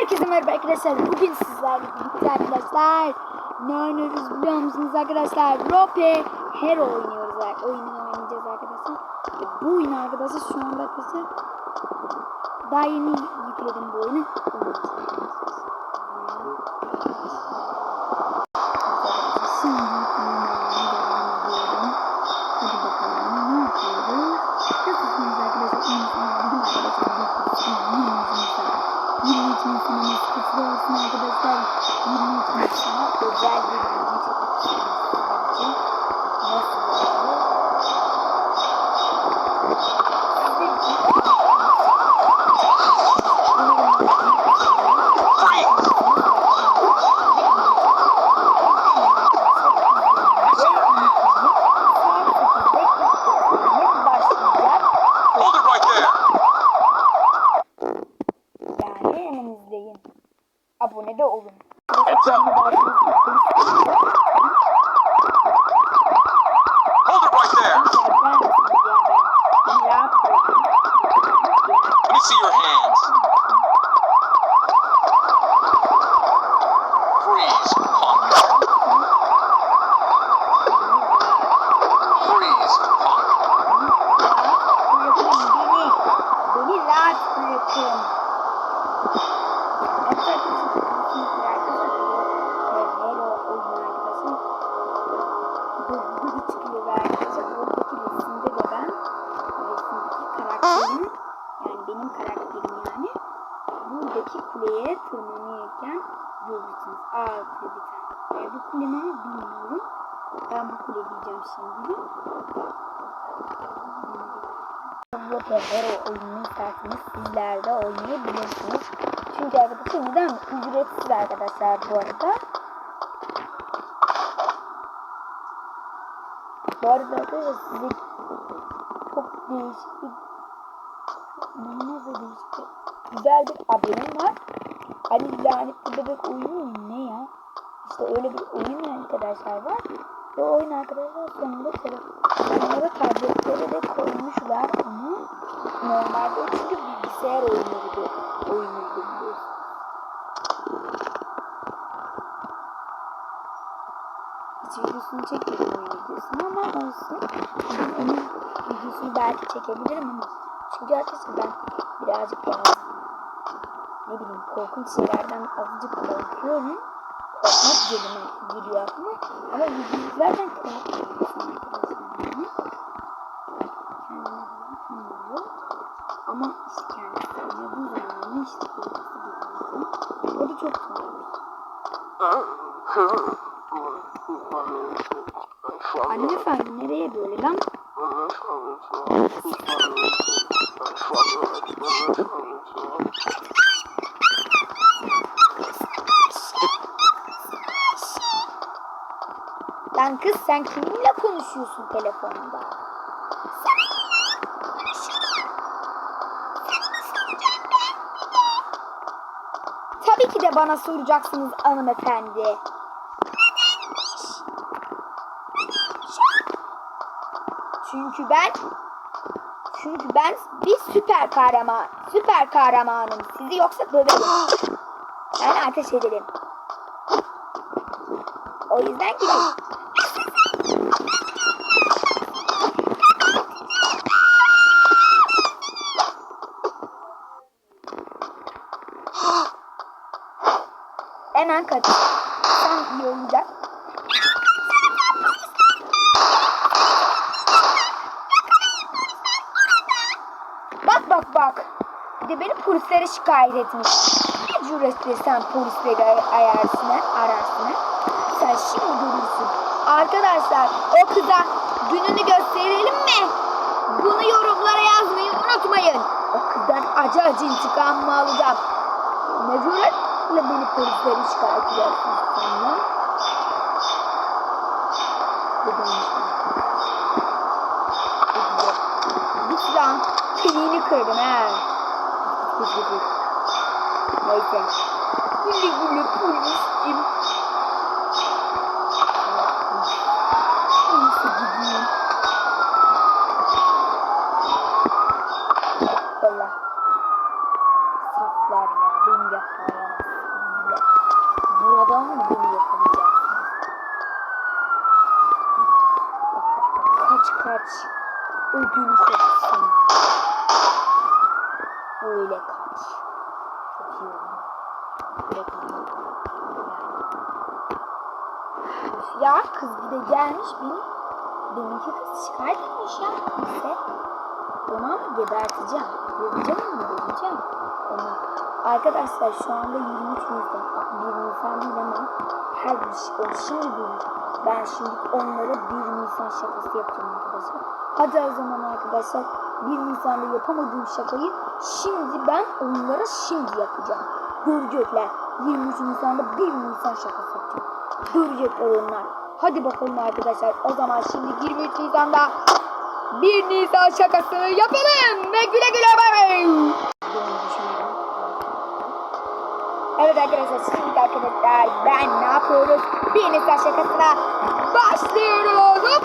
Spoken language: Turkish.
Herkese merhaba arkadaşlar. Bugün sizlerle birlikte arkadaşlar ne oynuyoruz biliyor musunuz arkadaşlar? Rope Hero oynuyoruz. ar- Oyununu oynayacağız arkadaşlar. Bu oyunu arkadaşlar şu anda arkadaşlar daha yeni yükledim bu oyunu. Şimdi yüklemeye devam ediyorum. Hadi bakalım ne yapıyoruz? Nasılsınız arkadaşlar? İyi misiniz? Bugün arkadaşlar bir yüzümüzde 23 Nisan'ımız kutlu olsun arkadaşlar. 23 Nisan'a özel bir video çekmek istiyorum sizler için. Nasıl yani? Sizler için başlayacak. Hold it right there. Yani hemen izleyin. Abone de olun. Buradaki kuleye tırmanırken görürsünüz. Kule bir tane. E, bu kule ne bilmiyorum. Ben bu kule diyeceğim şimdi. Rope Hero oyununu isterseniz sizler de oynayabilirsiniz. Çünkü arkadaşlar neden ücretsiz arkadaşlar bu arada. Bu arada arkadaşlar size çok değişik bir da değişik bir güzel bir haberim var. Ali lanetli bebek oyunu ne ya? İşte öyle bir oyun arkadaşlar var. Ve oyun arkadaşlar sonunda telefonlara tabletlere de koymuşlar ama normalde çünkü bilgisayar oyunu gibi oyunu biliyorsun. Hiç videosunu çekmedim oyun videosunu ama olsun. Bugün onun videosunu belki çekebilirim ama çünkü arkadaşlar ben birazcık daha ne bileyim korkunç şeylerden azıcık korkuyorum. Korkmak gelime geliyor aklıma. Ama. Kendine güvenmiyor. Ama işte kendisi oynadığı zaman işte korkusu geliyor. O da çok tuhaf. Hanımefendi nereye böyle lan? Lan kız sen kiminle konuşuyorsun telefonda? Tabii ki de bana soracaksınız hanımefendi. Çünkü ben çünkü ben bir süper kahraman, süper kahramanım. Sizi yoksa döverim. Yani ateş ederim. O yüzden gidin. Hemen kaç. Sen iyi olacak. Bak bak bak. Bir de beni polislere şikayet etmiş. Ne cüretle sen polisleri ay- ayarsın ararsın? Sen şimdi görürsün. Arkadaşlar o kıza gününü gösterelim mi? Bunu yorumlara yazmayı unutmayın. O kızdan acı acı intikamımı alacağım. Ne cüretle beni polislere şikayet edersin sen ya? Bu dönmüş. Git lan. Kemiğini kırdın ha. Git git git. Neyse. Güle güle polisim. Neyse gideyim. Valla. Saflar ya. Beni yakalayamaz. Ödünü kopsun. Öyle kaç. Çok iyi oldu. Üf ya kız bir de gelmiş beni. Deminki kız etmiş ya. Neyse. Onu ama geberteceğim. Döveceğim mi? Döveceğim. Onu. Arkadaşlar şu anda 23 Nisan. 1 Nisan ama her bir şey. O şimdi değil. Ben şimdi onlara 1 Nisan şakası yapacağım arkadaşlar. Hadi o zaman arkadaşlar 1 Nisan'da yapamadığım şakayı şimdi ben onlara şimdi yapacağım. Görecekler. 23 Nisan'da 1 Nisan şakası yapacağım. Görecekler onlar. Hadi bakalım arkadaşlar. O zaman şimdi 23 Nisan'da 1 Nisan şakasını yapalım. Ve güle güle bay bay. Evet arkadaşlar şimdi arkadaşlar ben ne yapıyoruz? Bir Nisan şakasına başlıyoruz.